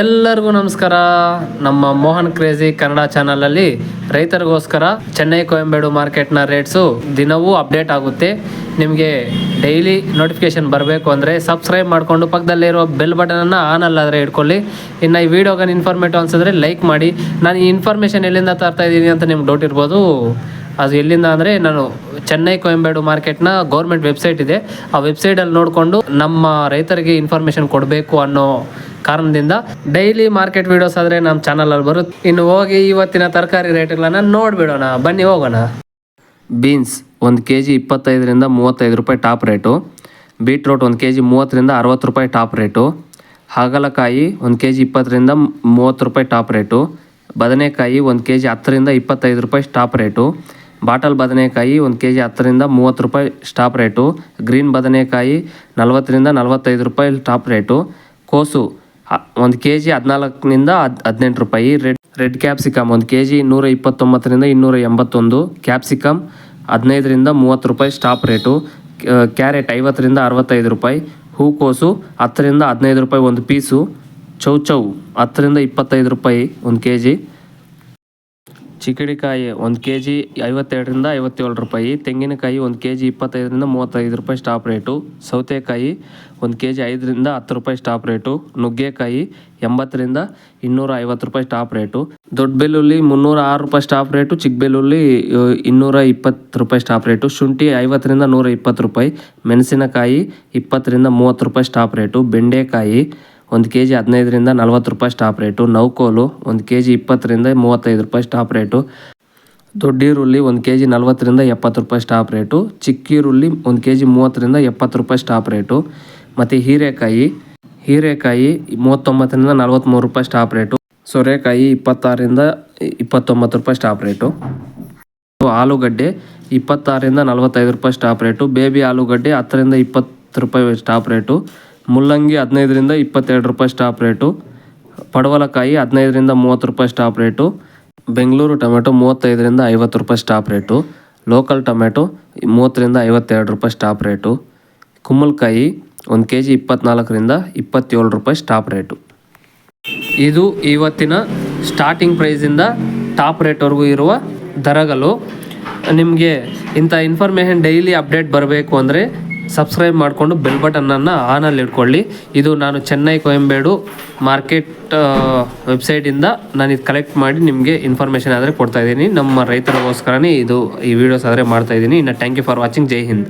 ಎಲ್ಲರಿಗೂ ನಮಸ್ಕಾರ. ನಮ್ಮ ಮೋಹನ್ ಕ್ರೇಜಿ ಕನ್ನಡ ಚಾನಲಲ್ಲಿ ರೈತರಿಗೋಸ್ಕರ ಚೆನ್ನೈ ಕೊಯಂಬೇಡು ಮಾರ್ಕೆಟ್ನ ರೇಟ್ಸು ದಿನವೂ ಅಪ್ಡೇಟ್ ಆಗುತ್ತೆ. ನಿಮಗೆ ಡೈಲಿ ನೋಟಿಫಿಕೇಶನ್ ಬರಬೇಕು ಅಂದರೆ ಸಬ್ಸ್ಕ್ರೈಬ್ ಮಾಡಿಕೊಂಡು ಪಕ್ಕದಲ್ಲಿರೋ ಬೆಲ್ ಬಟನನ್ನು ಆನ್ ಅಲ್ಲಾದರೆ ಇಟ್ಕೊಳ್ಳಿ ಇನ್ನು ಈ ವಿಡಿಯೋಗೆ ಇನ್ಫಾರ್ಮೇಟಿವ್ ಅನ್ಸಿದ್ರೆ ಲೈಕ್ ಮಾಡಿ. ನಾನು ಈ ಇನ್ಫಾರ್ಮೇಷನ್ ಎಲ್ಲಿಂದ ತರ್ತಾ ಇದ್ದೀನಿ ಅಂತ ನಿಮ್ಗೆ ಡೌಟ್ ಇರ್ಬೋದು. ಅದು ಎಲ್ಲಿಂದ ಅಂದರೆ ನಾನು ಚೆನ್ನೈ ಕೊಯಂಬೇಡು ಮಾರ್ಕೆಟ್ನ ಗೌರ್ಮೆಂಟ್ ವೆಬ್ಸೈಟ್ ಇದೆ. ಆ ವೆಬ್ಸೈಟಲ್ಲಿ ನೋಡಿಕೊಂಡು ನಮ್ಮ ರೈತರಿಗೆ ಇನ್ಫಾರ್ಮೇಷನ್ ಕೊಡಬೇಕು ಅನ್ನೋ ಕಾರಣದಿಂದ ಡೈಲಿ ಮಾರ್ಕೆಟ್ ವಿಡಿಯೋಸ್ ಆದರೆ ನಮ್ಮ ಚಾನಲಲ್ಲಿ ಬರುತ್ತೆ. ಇನ್ನು ಹೋಗಿ ಇವತ್ತಿನ ತರಕಾರಿ ರೇಟ್ಗಳನ್ನು ನೋಡಿಬಿಡೋಣ. ಬನ್ನಿ ಹೋಗೋಣ. ಬೀನ್ಸ್ ಒಂದು ಕೆ ಜಿ ಇಪ್ಪತ್ತೈದರಿಂದ ಮೂವತ್ತೈದು ರೂಪಾಯಿ ಟಾಪ್ ರೇಟು ಬೀಟ್ರೋಟ್ ಒಂದು ಕೆ ಜಿ ಮೂವತ್ತರಿಂದ ಅರವತ್ತು ರೂಪಾಯಿ ಟಾಪ್ ರೇಟು ಹಾಗಲಕಾಯಿ ಒಂದು ಕೆ ಜಿ ಇಪ್ಪತ್ತರಿಂದ ಮೂವತ್ತು ರೂಪಾಯಿ ಟಾಪ್ ರೇಟು ಬದನೆಕಾಯಿ ಒಂದು ಕೆ ಜಿ ಹತ್ತರಿಂದ ಇಪ್ಪತ್ತೈದು ರೂಪಾಯಿ ಸ್ಟಾಪ್ ರೇಟು ಬಾಟಲ್ ಬದನೆಕಾಯಿ ಒಂದು ಕೆ ಜಿ ಹತ್ತರಿಂದ ಮೂವತ್ತು ರೂಪಾಯಿ ಸ್ಟಾಪ್ ರೇಟು ಗ್ರೀನ್ ಬದನೆಕಾಯಿ ನಲವತ್ತರಿಂದ ನಲವತ್ತೈದು ರೂಪಾಯಿ ಟಾಪ್ ರೇಟು ಕೋಸು ಒಂದು ಕೆ ಜಿ ಹದಿನಾಲ್ಕರಿಂದ ಹದ್ ಹದಿನೆಂಟು ರೂಪಾಯಿ. ರೆಡ್ ರೆಡ್ ಕ್ಯಾಪ್ಸಿಕಮ್ ಒಂದು ಕೆ ಜಿ ಇನ್ನೂರ ಇಪ್ಪತ್ತೊಂಬತ್ತರಿಂದ ಇನ್ನೂರ ಎಂಬತ್ತೊಂದು. ಕ್ಯಾಪ್ಸಿಕಮ್ ಹದಿನೈದರಿಂದ ಮೂವತ್ತು ರೂಪಾಯಿ ಸ್ಟಾಪ್ ರೇಟು ಕ್ಯಾರೆಟ್ ಐವತ್ತರಿಂದ ಅರವತ್ತೈದು ರೂಪಾಯಿ. ಹೂಕೋಸು ಹತ್ತರಿಂದ ಹದಿನೈದು ರೂಪಾಯಿ ಒಂದು ಪೀಸು ಚೌಚೌ ಹತ್ತರಿಂದ ಇಪ್ಪತ್ತೈದು ರೂಪಾಯಿ ಒಂದು ಕೆ ಜಿ ಚಿಕ್ಕಡಿಕಾಯಿ ಒಂದು ಕೆ ಜಿ ಐವತ್ತೆರಡರಿಂದ ಐವತ್ತೇಳು ರೂಪಾಯಿ, ತೆಂಗಿನಕಾಯಿ ಒಂದು ಕೆ ಜಿ ಇಪ್ಪತ್ತೈದರಿಂದ ಮೂವತ್ತೈದು ರೂಪಾಯಿ ಸ್ಟಾಪ್ ರೇಟು ಸೌತೆಕಾಯಿ ಒಂದು ಕೆ ಜಿ ಐದರಿಂದ ಹತ್ತು ರೂಪಾಯಿ ಸ್ಟಾಪ್ ರೇಟು ನುಗ್ಗೆಕಾಯಿ ಎಂಬತ್ತರಿಂದ ಇನ್ನೂರ ಐವತ್ತು ರೂಪಾಯಿ ಸ್ಟಾಪ್ ರೇಟು ದೊಡ್ಡ ಬೆಳ್ಳುಳ್ಳಿ ಮುನ್ನೂರ ಆರು ರೂಪಾಯಿ ಸ್ಟಾಪ್ ರೇಟು ಚಿಕ್ಕ ಬೆಳ್ಳುಳ್ಳಿ ಇನ್ನೂರ ಇಪ್ಪತ್ತು ರೂಪಾಯಿ ಸ್ಟಾಪ್ ರೇಟು ಶುಂಠಿ ಐವತ್ತರಿಂದ ನೂರ ಇಪ್ಪತ್ತು ರೂಪಾಯಿ, ಮೆಣಸಿನಕಾಯಿ ಇಪ್ಪತ್ತರಿಂದ ಮೂವತ್ತು ರೂಪಾಯಿ ಸ್ಟಾಪ್ ರೇಟು ಬೆಂಡೆಕಾಯಿ ಒಂದು ಕೆ ಜಿ ಹದಿನೈದರಿಂದ ನಲ್ವತ್ತು ರೂಪಾಯಿ ಸ್ಟಾಪ್ ರೇಟು, ನೌಕೋಲು ಒಂದು ಕೆ ಜಿ ಇಪ್ಪತ್ತರಿಂದ ಮೂವತ್ತೈದು ರೂಪಾಯಿ ಸ್ಟಾಪ್ ರೇಟು ದೊಡ್ಡ ಈರುಳ್ಳಿ ಒಂದು ಕೆ ಜಿ ನಲ್ವತ್ತರಿಂದ ಎಪ್ಪತ್ತು ರೂಪಾಯಿ ಸ್ಟಾಪ್ ರೇಟು ಚಿಕ್ಕ ಈರುಳ್ಳಿ ಒಂದು ಕೆ ಜಿ ಮೂವತ್ತರಿಂದ ಎಪ್ಪತ್ತು ರೂಪಾಯಿ ಸ್ಟಾಪ್ ರೇಟು, ಮತ್ತು ಹೀರೆಕಾಯಿ ಹೀರೆಕಾಯಿ ಮೂವತ್ತೊಂಬತ್ತರಿಂದ ನಲ್ವತ್ತ್ಮೂರು ರೂಪಾಯಿ ಸ್ಟಾಪ್ ರೇಟು, ಸೋರೆಕಾಯಿ ಇಪ್ಪತ್ತಾರರಿಂದ ಇಪ್ಪತ್ತೊಂಬತ್ತು ರೂಪಾಯಿ ಸ್ಟಾಪ್ ರೇಟು. ಆಲೂಗಡ್ಡೆ ಇಪ್ಪತ್ತಾರರಿಂದ ನಲ್ವತ್ತೈದು ರೂಪಾಯಿ ಸ್ಟಾಪ್ ರೇಟು, ಬೇಬಿ ಆಲೂಗಡ್ಡೆ ಹತ್ತರಿಂದ ಇಪ್ಪತ್ತು ರೂಪಾಯಿ ಸ್ಟಾಪ್ ರೇಟು ಮುಲ್ಲಂಗಿ ಹದಿನೈದರಿಂದ ಇಪ್ಪತ್ತೆರಡು ರೂಪಾಯಿ ಸ್ಟಾಪ್ ರೇಟು ಪಡವಲಕಾಯಿ ಹದಿನೈದರಿಂದ ಮೂವತ್ತು ರೂಪಾಯಿ ಸ್ಟಾಪ್ ರೇಟು ಬೆಂಗಳೂರು ಟೊಮೆಟೊ ಮೂವತ್ತೈದರಿಂದ ಐವತ್ತು ರೂಪಾಯಿ ಸ್ಟಾಪ್ ರೇಟು ಲೋಕಲ್ ಟೊಮೆಟೊ ಮೂವತ್ತರಿಂದ ಐವತ್ತೆರಡು ರೂಪಾಯಿ ಸ್ಟಾಪ್ ರೇಟು ಕುಂಬಳಕಾಯಿ ಒಂದು ಕೆ ಜಿ ಇಪ್ಪತ್ತ್ನಾಲ್ಕರಿಂದ ಇಪ್ಪತ್ತೇಳು ರೂಪಾಯಿ ಸ್ಟಾಪ್ ರೇಟು ಇದು ಇವತ್ತಿನ ಸ್ಟಾರ್ಟಿಂಗ್ ಪ್ರೈಸಿಂದ ಟಾಪ್ ರೇಟ್ವರೆಗೂ ಇರುವ ದರಗಳು. ನಿಮಗೆ ಇಂಥ ಇನ್ಫಾರ್ಮೇಷನ್ ಡೈಲಿ ಅಪ್ಡೇಟ್ ಬರಬೇಕು ಅಂದರೆ ಸಬ್ಸ್ಕ್ರೈಬ್ ಮಾಡಿಕೊಂಡು ಬೆಲ್ ಬಟನನ್ನು ಆನಲ್ಲಿ ಇಟ್ಕೊಳ್ಳಿ. ಇದು ನಾನು ಚೆನ್ನೈ ಕೊಯಂಬೇಡು ಮಾರ್ಕೆಟ್ ವೆಬ್ಸೈಟಿಂದ ನಾನು ಇದು ಕಲೆಕ್ಟ್ ಮಾಡಿ ನಿಮಗೆ ಇನ್ಫಾರ್ಮೇಷನ್ ಆದರೆ ಕೊಡ್ತಾ ಇದ್ದೀನಿ. ನಮ್ಮ ರೈತರಿಗೋಸ್ಕರನೇ ಇದು ಈ ವಿಡಿಯೋಸ್ ಆದರೆ ಮಾಡ್ತಾಯಿದ್ದೀನಿ ಇನ್ನು thank you for watching Jai Hind.